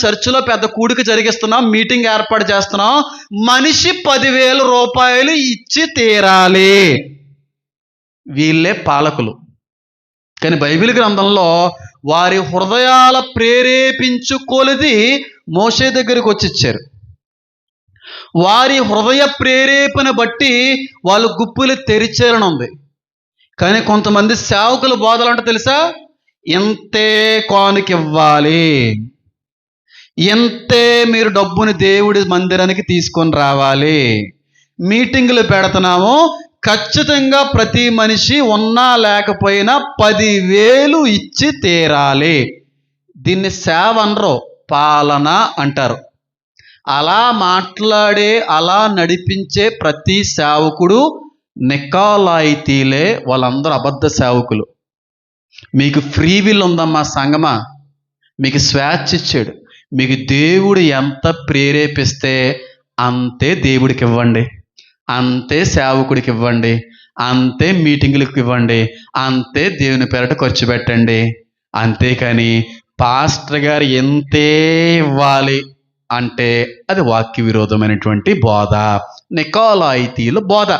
చర్చిలో పెద్ద కూడిక జరిగిస్తున్నాం మీటింగ్ ఏర్పాటు చేస్తున్నాం. మనిషి పదివేల రూపాయలు ఇచ్చి తీరాలి. వీళ్ళే పాలకులు. కానీ బైబిల్ గ్రంథంలో వారి హృదయాల ప్రేరేపించుకొలిది మోషే దగ్గరికి వచ్చిచ్చారు. వారి హృదయ ప్రేరేపణ బట్టి వాళ్ళు గుప్పులు తెరిచారని ఉంది కానీ కొంతమంది సేవకుల బోధలు అంటే తెలుసా? ఇంతే కానుకివ్వాలి. ఎంతే మీరు డబ్బుని దేవుడి మందిరానికి తీసుకొని రావాలి? మీటింగులు పెడుతున్నాము. ఖచ్చితంగా ప్రతి మనిషి ఉన్నా లేకపోయినా పదివేలు ఇచ్చి తీరాలి. దీన్ని సేవ అనరు పాలన అంటారు. అలా మాట్లాడే అలా నడిపించే ప్రతి సేవకుడు నికాలాయితీలే వాళ్ళందరూ అబద్ధ సేవకులు. మీకు ఫ్రీ విల్ ఉందమ్మా సంగమా. మీకు స్వేచ్ఛ ఇచ్చాడు. మీకు దేవుడు ఎంత ప్రేరేపిస్తే అంతే దేవుడికి ఇవ్వండి అంతే సేవకుడికి ఇవ్వండి అంతే మీటింగులకు ఇవ్వండి అంతే దేవుని పేరట ఖర్చు పెట్టండి. అంతేకాని పాస్టర్ గారు ఎంతే ఇవ్వాలి అంటే అది వాక్య విరోధమైనటువంటి బోధ. నికోలాయితీల బోధ.